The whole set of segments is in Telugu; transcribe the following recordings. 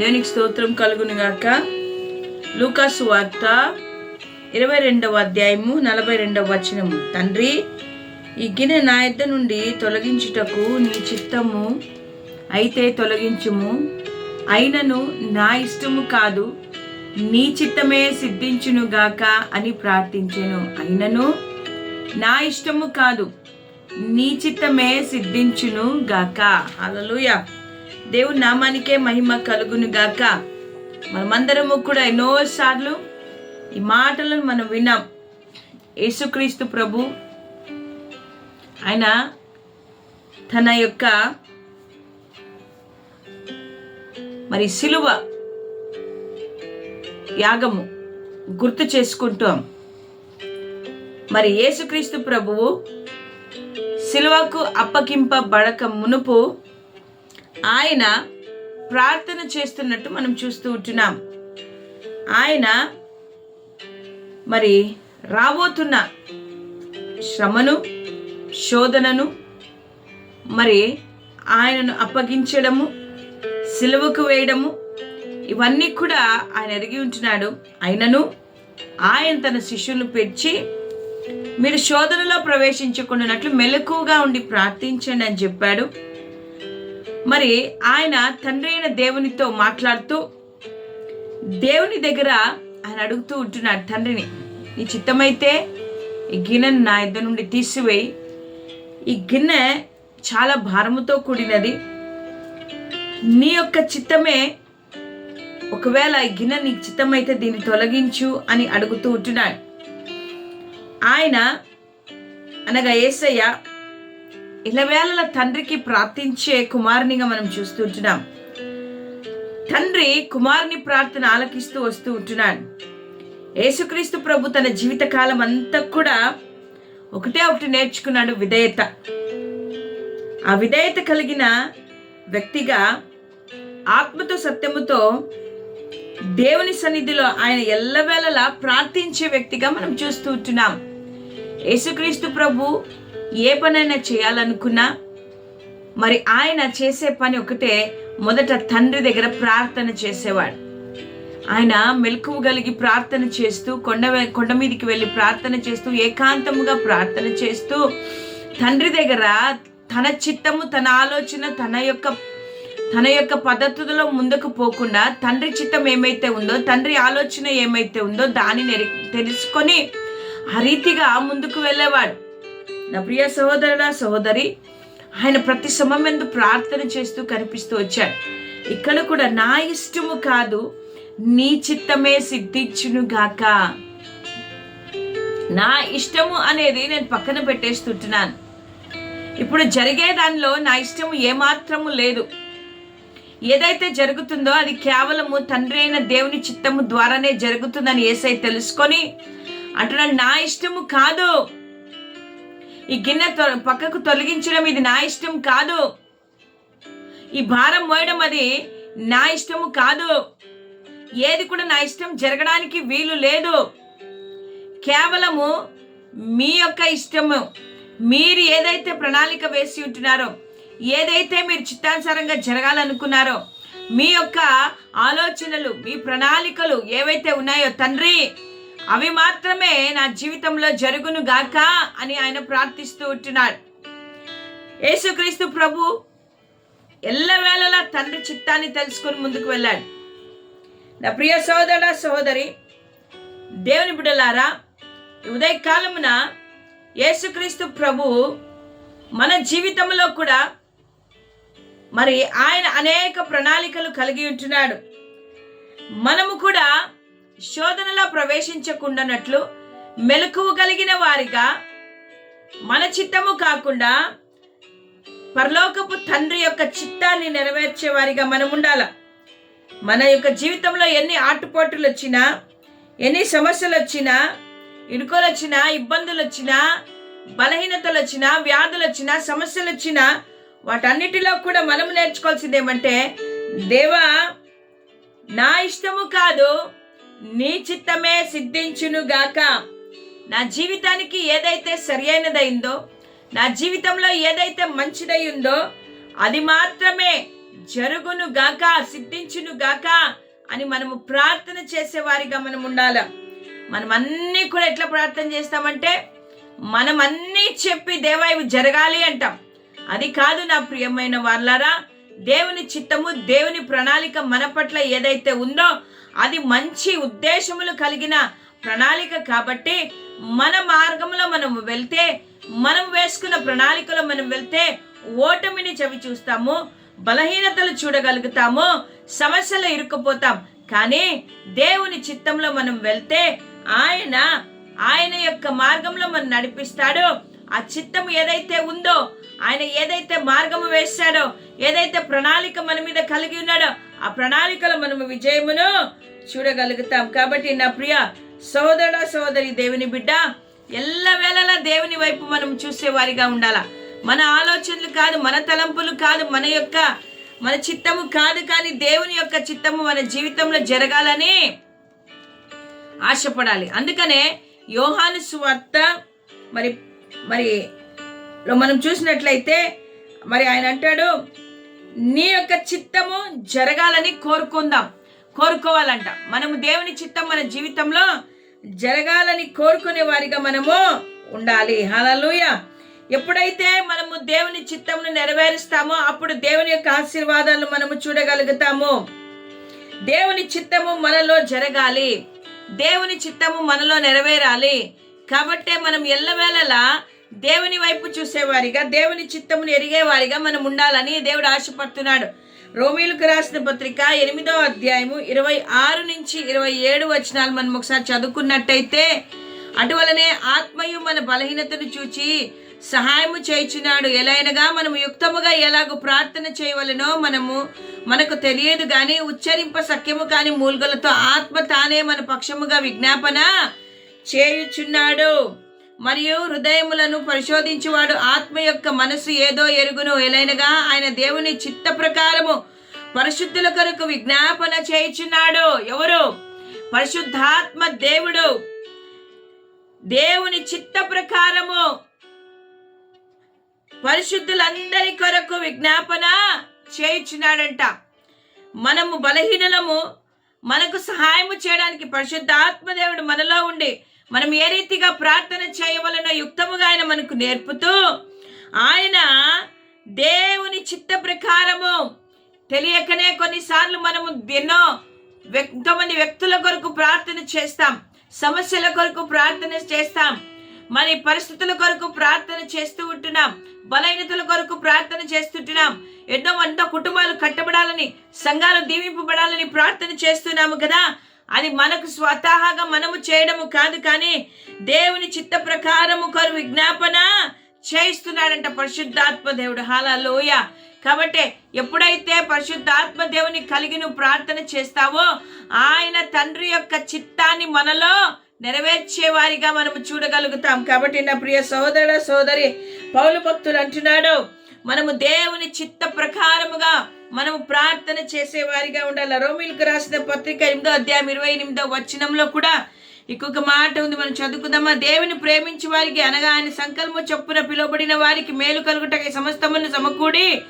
దేవునికి స్తోత్రం కలుగును గాక. లూకాసు వార్త ఇరవై రెండవ అధ్యాయము నలభై రెండవ వచనము. తండ్రి ఈ గిన్నె నా యొద్ద నుండి తొలగించుటకు నీ చిత్తము అయితే తొలగించుము. అయినను నా ఇష్టము కాదు నీ చిత్తమే సిద్ధించును గాక అని ప్రార్థించెను. అయినను నా ఇష్టము కాదు నీ చిత్తమే సిద్ధించును గాక. అలలుయా దేవుని నామానికే మహిమ కలుగును గాక. మనమందరము కూడా ఎన్నోసార్లు ఈ మాటలను మనం విన్నాం. యేసుక్రీస్తు ప్రభు ఆయన తన యొక్క మరి సిలువ యాగము గుర్తు చేసుకుంటాం. మరి యేసుక్రీస్తు ప్రభువు సిలువకు అప్పగింపబడక మునుపు ఆయన ప్రార్థన చేస్తున్నట్టు మనం చూస్తూ ఉంటున్నాం. ఆయన మరి రాబోతున్న శ్రమను శోధనను మరి ఆయనను అప్పగించడము సిలువకు వేయడము ఇవన్నీ కూడా ఆయన ఎరిగి ఉంటున్నాడు. అయినను ఆయన తన శిష్యులను పెంచి మీరు శోధనలో ప్రవేశించకుండానట్లు మెలకుగా ఉండి ప్రార్థించండి అని చెప్పాడు. మరి ఆయన తండ్రి అయిన దేవునితో మాట్లాడుతూ దేవుని దగ్గర ఆయన అడుగుతూ ఉంటున్నాడు తండ్రిని నీ చిత్తమైతే ఈ గిన్నెను నా ఇద్దరు నుండి తీసివేయి. ఈ గిన్నె చాలా భారముతో కూడినది. నీ యొక్క చిత్తమే ఒకవేళ ఈ గిన్నె నీ చిత్తమైతే దీన్ని తొలగించు అని అడుగుతూ ఉంటున్నాడు. ఆయన అనగా ఏసయ్య ఇలవేళల తండ్రికి ప్రార్థించే కుమారునిగా మనం చూస్తూ ఉంటున్నాం. తండ్రి కుమారుని ప్రార్థన ఆలకిస్తూ వస్తూ ఉంటున్నాడు. యేసుక్రీస్తు ప్రభు తన జీవితకాలం అంతా కూడా ఒకటే ఒకటి నేర్చుకున్నాడు విధేయత. ఆ విధేయత కలిగిన వ్యక్తిగా ఆత్మతో సత్యముతో దేవుని సన్నిధిలో ఆయన ఎల్లవేళలా ప్రార్థించే వ్యక్తిగా మనం చూస్తూ ఉంటున్నాం. యేసుక్రీస్తు ప్రభు ఏ పనైనా చేయాలనుకున్నా మరి ఆయన చేసే పని ఒకటే మొదట తండ్రి దగ్గర ప్రార్థన చేసేవాడు. ఆయన మెలకువ కలిగి ప్రార్థన చేస్తూ కొండ కొండ మీదకి వెళ్ళి ప్రార్థన చేస్తూ ఏకాంతముగా ప్రార్థన చేస్తూ తండ్రి దగ్గర తన చిత్తము తన ఆలోచన తన యొక్క తన యొక్క పద్ధతులలో ముందుకు పోకుండా తండ్రి చిత్తం ఏమైతే ఉందో తండ్రి ఆలోచన ఏమైతే ఉందో దానిని తెలుసుకొని ఆ రీతిగా ముందుకు వెళ్ళేవాడు. నా ప్రియ సహోదరుడ సహోదరి ఆయన ప్రతి సమయంలో ప్రార్థన చేస్తూ కనిపిస్తూ వచ్చాడు. ఇక్కడ కూడా నా ఇష్టము కాదు నీ చిత్తమే సిద్ధించునుగాక నా ఇష్టము అనేది నేను పక్కన పెట్టేస్తుంటున్నాను. ఇప్పుడు జరిగే దానిలో నా ఇష్టము ఏమాత్రము లేదు. ఏదైతే జరుగుతుందో అది కేవలము తండ్రి అయిన దేవుని చిత్తము ద్వారానే జరుగుతుందని ఏసై తెలుసుకొని అంటున్నాడు నా ఇష్టము కాదు. ఈ గిన్నె పక్కకు తొలగించడం ఇది నా ఇష్టం కాదు. ఈ భారం మోయడం అది నా ఇష్టము కాదు. ఏది కూడా నా ఇష్టం జరగడానికి వీలు లేదు. కేవలము మీ యొక్క ఇష్టము. మీరు ఏదైతే ప్రణాళిక వేసి ఉంటున్నారో ఏదైతే మీరు చిత్తానుసారంగా జరగాలనుకున్నారో మీ యొక్క ఆలోచనలు మీ ప్రణాళికలు ఏవైతే ఉన్నాయో తండ్రి అవి మాత్రమే నా జీవితంలో జరుగును గాక అని ఆయన ప్రార్థిస్తూ ఉంటున్నాడు. యేసుక్రీస్తు ప్రభు ఎల్లవేళలా తండ్రి చిత్తాన్ని తెలుసుకుని ముందుకు వెళ్ళాడు. నా ప్రియ సోదర సహోదరి దేవుని బిడలారా ఉదయకాలమున యేసుక్రీస్తు ప్రభు మన జీవితంలో కూడా మరి ఆయన అనేక ప్రణాళికలు కలిగి ఉంటున్నాడు. మనము కూడా శోధనలో ప్రవేశించకుండానట్లు మెలకువ కలిగిన వారిగా మన చిత్తము కాకుండా పరలోకపు తండ్రి యొక్క చిత్తాన్ని నెరవేర్చే వారిగా మనం ఉండాల మన యొక్క జీవితంలో ఎన్ని ఆటుపోటులు వచ్చినా ఎన్ని సమస్యలు వచ్చినా ఇడుకోలు వచ్చినా ఇబ్బందులు వచ్చినా బలహీనతలు వచ్చినా వ్యాధులు వచ్చినా సమస్యలు వచ్చినా వాటన్నిటిలో కూడా మనం నేర్చుకోవాల్సింది ఏమంటే దేవా నా ఇష్టము కాదు నీ చిత్తమే సిద్ధించును గాక నా జీవితానికి ఏదైతే సరియైనదైందో నా జీవితంలో ఏదైతే మంచిదై ఉందో అది మాత్రమే జరుగును గాక సిద్ధించును గాక అని మనము ప్రార్థన చేసే వారిగా మనం ఉండాల. మనం అన్నీ కూడా ఎట్లా ప్రార్థన చేస్తామంటే మనం అన్నీ చెప్పి దేవా ఇవి జరగాలి అంటాం. అది కాదు నా ప్రియమైన వాళ్ళారా దేవుని చిత్తము దేవుని ప్రణాళిక మన పట్ల ఏదైతే ఉందో అది మంచి ఉద్దేశములు కలిగిన ప్రణాళిక కాబట్టి మన మార్గంలో మనం వెళ్తే మనం వేసుకున్న ప్రణాళికలో మనం వెళ్తే ఓటమిని చవి చూస్తాము బలహీనతలు చూడగలుగుతాము సమస్యలు ఇరుక్కుపోతాం. కానీ దేవుని చిత్తంలో మనం వెళ్తే ఆయన ఆయన యొక్క మార్గంలో మనం నడిపిస్తాడో. ఆ చిత్తం ఏదైతే ఉందో ఆయన ఏదైతే మార్గము వేశాడో ఏదైతే ప్రణాళిక మన మీద కలిగి ఉన్నాడో ఆ ప్రణాళికలో మనము విజయమును చూడగలుగుతాం. కాబట్టి నా ప్రియ సోదర సోదరి దేవుని బిడ్డ ఎల్లవేళలా దేవుని వైపు మనం చూసేవారిగా ఉండాలా? మన ఆలోచనలు కాదు మన తలంపులు కాదు మన యొక్క మన చిత్తము కాదు కానీ దేవుని యొక్క చిత్తము మన జీవితంలో జరగాలని ఆశపడాలి. అందుకనే యోహాను సువార్త మరి మరి మనం చూసినట్లయితే మరి ఆయన అంటాడు నీ యొక్క చిత్తము జరగాలని కోరుకుందాం. కోరుకోవాలంట. మనము దేవుని చిత్తం మన జీవితంలో జరగాలని కోరుకునే వారిగా మనము ఉండాలి. హలలుయ ఎప్పుడైతే మనము దేవుని చిత్తమును నెరవేరుస్తామో అప్పుడు దేవుని యొక్క ఆశీర్వాదాలు మనము చూడగలుగుతాము. దేవుని చిత్తము మనలో జరగాలి. దేవుని చిత్తము మనలో నెరవేరాలి. కాబట్టే మనం ఎల్లవేళలా దేవుని వైపు చూసేవారిగా దేవుని చిత్తమును ఎరిగేవారిగా మనం ఉండాలని దేవుడు ఆశపడుతున్నాడు. రోమిలకు రాసిన పత్రిక ఎనిమిదో అధ్యాయము ఇరవై ఆరు నుంచి ఇరవై ఏడు వచనాలు మనం ఒకసారి చదువుకున్నట్టయితే అటువలనే ఆత్మయు మన బలహీనతను చూచి సహాయము చేయుచున్నాడు. ఎలైనగా మనము యుక్తముగా ఎలాగో ప్రార్థన చేయవలనో మనము మనకు తెలియదు కానీ ఉచ్చరింప సఖ్యము కాని మూల్గలతో ఆత్మ తానే మన పక్షముగా విజ్ఞాపన చేయుచున్నాడు. మరియు హృదయములను పరిశోధించువాడు ఆత్మ యొక్క మనసు ఏదో ఎరుగును ఎలైనగా ఆయన దేవుని చిత్త ప్రకారము పరిశుద్ధుల కొరకు విజ్ఞాపన చేయుచున్నాడు. ఎవరు? పరిశుద్ధాత్మ దేవుడు. దేవుని చిత్త ప్రకారము పరిశుద్ధులందరి కొరకు విజ్ఞాపన చేయుచున్నాడంట. మనము బలహీనలము. మనకు సహాయము చేయడానికి పరిశుద్ధాత్మ దేవుడు మనలో ఉండి మనం ఏ రీతిగా ప్రార్థన చేయవలనో యుక్తముగా ఆయన మనకు నేర్పుతూ ఆయన దేవుని చిత్త ప్రకారము తెలియకనే కొన్నిసార్లు మనము ఎన్నో ఎంతోమంది వ్యక్తుల కొరకు ప్రార్థన చేస్తాం సమస్యల కొరకు ప్రార్థన చేస్తాం మరి పరిస్థితుల కొరకు ప్రార్థన చేస్తూ ఉంటున్నాం బలహీనతల కొరకు ప్రార్థన చేస్తుంటున్నాం ఎన్నో ఎంతో కుటుంబాలు కట్టబడాలని సంఘాలు దీవింపబడాలని ప్రార్థన చేస్తున్నాము కదా అది మనకు స్వతహాగా మనము చేయడము కాదు కానీ దేవుని చిత్త ప్రకారము కొరు విజ్ఞాపన చేయిస్తున్నాడంట పరిశుద్ధాత్మ దేవుడు. హాలలోయ కాబట్టి ఎప్పుడైతే పరిశుద్ధాత్మ దేవుని కలిగి నువ్వు ప్రార్థన చేస్తావో ఆయన తండ్రి యొక్క చిత్తాన్ని మనలో నెరవేర్చే వారిగా మనము చూడగలుగుతాం. కాబట్టి నా ప్రియ సోదర సోదరి పౌలు భక్తులు అంటున్నాడు మనము దేవుని చిత్త ప్రకారముగా మనము ప్రార్థన చేసేవారిగా ఉండాలి. రోమిల్కు రాసిన పత్రిక ఎనిమిదో అధ్యాయం ఇరవై ఎనిమిదో వచనంలో కూడా ఇంకొక మాట ఉంది. మనం చదువుకుందామా? దేవుని ప్రేమించి వారికి అనగా ఆయన సంకల్పము చొప్పున పిలువబడిన వారికి మేలు కలుగుటకై సమస్తమును సమకూడి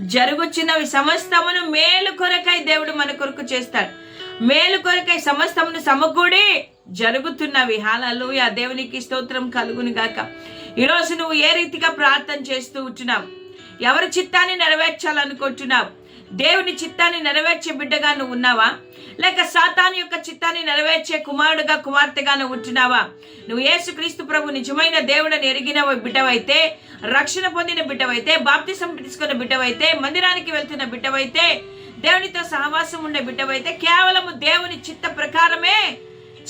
జరుగుచున్నవి సమస్తమును మేలు కొరకై దేవుడు మన కొరకు చేస్తాడు. మేలు కొరకై సమస్తమును సమకూడి జరుగుతున్నవి. హాలూయ దేవునికి స్తోత్రం కలుగును గాక. ఈరోజు నువ్వు ఏ రీతిగా ప్రార్థన చేస్తూ ఉంటున్నావు? ఎవరి చిత్తాన్ని నెరవేర్చాలనుకుంటున్నావు? దేవుని చిత్తాన్ని నెరవేర్చే బిడ్డగా నువ్వు ఉన్నావా? లేక సాతాని యొక్క చిత్తాన్ని నెరవేర్చే కుమారుడుగా కుమార్తెగా నువ్వు ఉంటున్నావా? నువ్వు యేసుక్రీస్తు ప్రభు నిజమైన దేవుడని ఎరిగిన బిడ్డవైతే రక్షణ పొందిన బిడ్డవైతే బాప్తిసం తీసుకున్న బిడ్డవైతే మందిరానికి వెళ్తున్న బిడ్డవైతే దేవునితో సహవాసం ఉండే బిడ్డవైతే కేవలము దేవుని చిత్త ప్రకారమే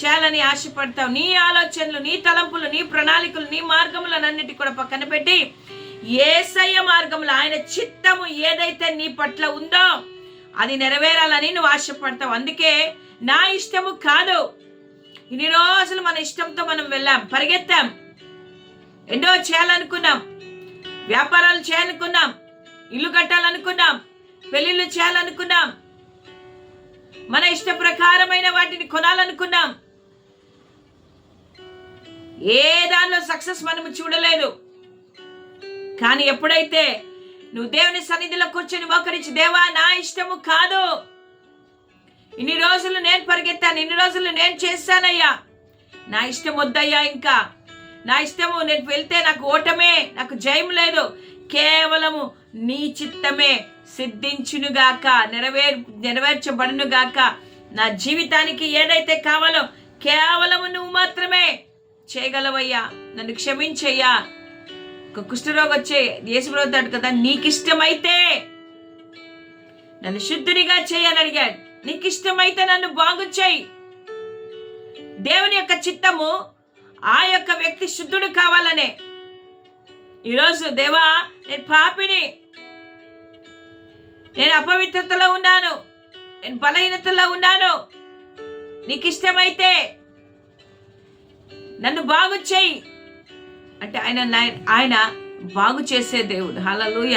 చేయాలని ఆశపడతావు. నీ ఆలోచనలు నీ తలంపులు నీ ప్రణాళికలు నీ మార్గములనన్నిటి కూడా పక్కన పెట్టి ఏసయ్య మార్గంలో ఆయన చిత్తము ఏదైతే నీ పట్ల ఉందో అది నెరవేరాలని నువ్వు ఆశపడతావు. అందుకే నా ఇష్టము కాదు. ఇన్ని రోజులు మన ఇష్టంతో మనం వెళ్ళాం పరిగెత్తాం. ఎన్నో చేయాలనుకున్నాం. వ్యాపారాలు చేయాలనుకున్నాం. ఇల్లు కట్టాలనుకున్నాం. పెళ్ళిళ్ళు చేయాలనుకున్నాం. మన ఇష్ట ప్రకారమైన వాటిని కొనాలనుకున్నాం. ఏ దానిలో సక్సెస్ మనము చూడలేదు. కానీ ఎప్పుడైతే నువ్వు దేవుని సన్నిధిలో కూర్చొని మోకరించి దేవా నా ఇష్టము కాదు. ఇన్ని రోజులు నేను పరిగెత్తాను ఇన్ని రోజులు నేను చేస్తానయ్యా నా ఇష్టం వద్దయ్యా ఇంకా. నా ఇష్టము నేను వెళ్తే నాకు ఓటమే నాకు జయం లేదు. కేవలము నీ చిత్తమే సిద్ధించునుగాక నెరవేర్ నెరవేర్చబడునుగాక. నా జీవితానికి ఏదైతే కావాలో కేవలము నువ్వు మాత్రమే చేయగలవయ్యా. నన్ను క్షమించయ్యా. కుష్ఠరోగం వచ్చే యేసుప్రభుతాడు కదా నీకు ఇష్టమైతే నన్ను శుద్ధునిగా చేయని అడిగాడు. నీకు ఇష్టమైతే నన్ను బాగు చేయి. దేవుని యొక్క చిత్తము ఆ యొక్క వ్యక్తి శుద్ధుడు కావాలనే. ఈరోజు దేవా నేను పాపిని. నేను అపవిత్రతలో ఉన్నాను. నేను బలహీనతలో ఉన్నాను. నీకు ఇష్టమైతే నన్ను బాగు చేయి. అంటే ఆయన నాయ- ఆయన బాగు చేసే దేవుడు. హలలుయ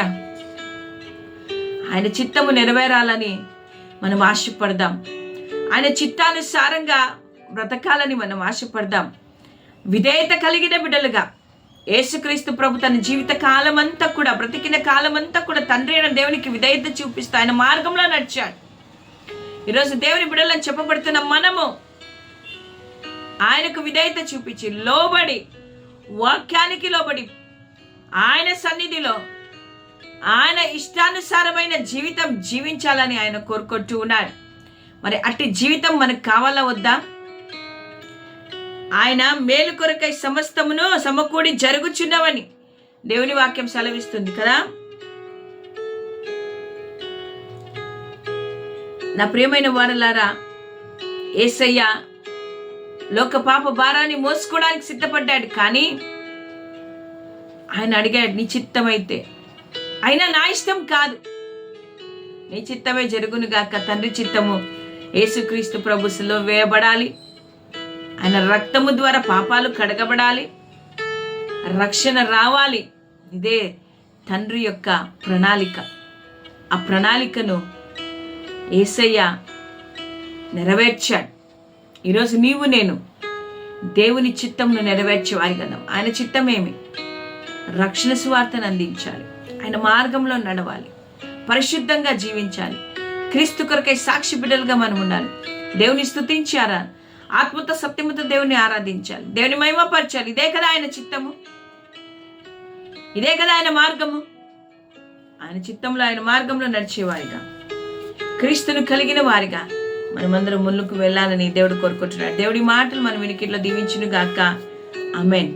ఆయన చిత్తము నెరవేరాలని మనం ఆశపడదాం. ఆయన చిత్తానుసారంగా బ్రతకాలని మనం ఆశపడదాం. విధేయత కలిగిన బిడ్డలుగా యేసుక్రీస్తు ప్రభు తన జీవిత కాలం అంతా కూడా బ్రతికిన కాలం అంతా కూడా తండ్రి అయిన దేవునికి విధేయత చూపిస్తూ ఆయన మార్గంలో నడిచాడు. ఈరోజు దేవుని బిడ్డలను చెప్పబడుతున్న మనము ఆయనకు విధేయత చూపించి లోబడి వాక్యానికి లోబడి ఆయన సన్నిధిలో ఆయన ఇష్టానుసారమైన జీవితం జీవించాలని ఆయన కోరుకుంటూ ఉన్నాడు మరి అట్టి జీవితం మనకు కావాలా వద్దా? ఆయన మేలు కొరకై సమస్తమును సమకూడి జరుగుచున్నవని దేవుని వాక్యం సెలవిస్తుంది కదా? నా ప్రియమైన వారలారా ఏసయ్య లోక పాప భారాన్ని మోసుకోవడానికి సిద్ధపడ్డాడు కానీ ఆయన అడిగాడు నీ చిత్తమైతే. అయినా నా ఇష్టం కాదు. నీ చిత్తమే జరుగును గాక తండ్రి చిత్తము యేసుక్రీస్తు ప్రభుసులో వేయబడాలి. ఆయన రక్తము ద్వారా పాపాలు కడగబడాలి. రక్షణ రావాలి. ఇదే తండ్రి యొక్క ప్రణాళిక. ఆ ప్రణాళికను ఏసయ్య నెరవేర్చాడు. ఈరోజు నీవు నేను దేవుని చిత్తంను నెరవేర్చేవారి కదా ఆయన చిత్తమేమి? రక్షణ సువార్తను అందించాలి. ఆయన మార్గంలో నడవాలి. పరిశుద్ధంగా జీవించాలి. క్రీస్తు కొరకై సాక్షి బిడ్డలుగా మనం ఉండాలి. దేవుని స్థుతించి ఆరా ఆత్మతో సత్యముతో దేవుని ఆరాధించాలి. దేవుని మహిమపరచాలి. ఇదే కదా ఆయన చిత్తము. ఇదే కదా ఆయన మార్గము. ఆయన చిత్తంలో ఆయన మార్గంలో నడిచేవారిగా. క్రీస్తును కలిగిన వారిగా. మనమందరం ముందుకు వెళ్ళాలని దేవుడు కోరుకుంటున్నాడు. దేవుడి మాటలు మనం వినికిట్లో దీవించును గాక అమెన్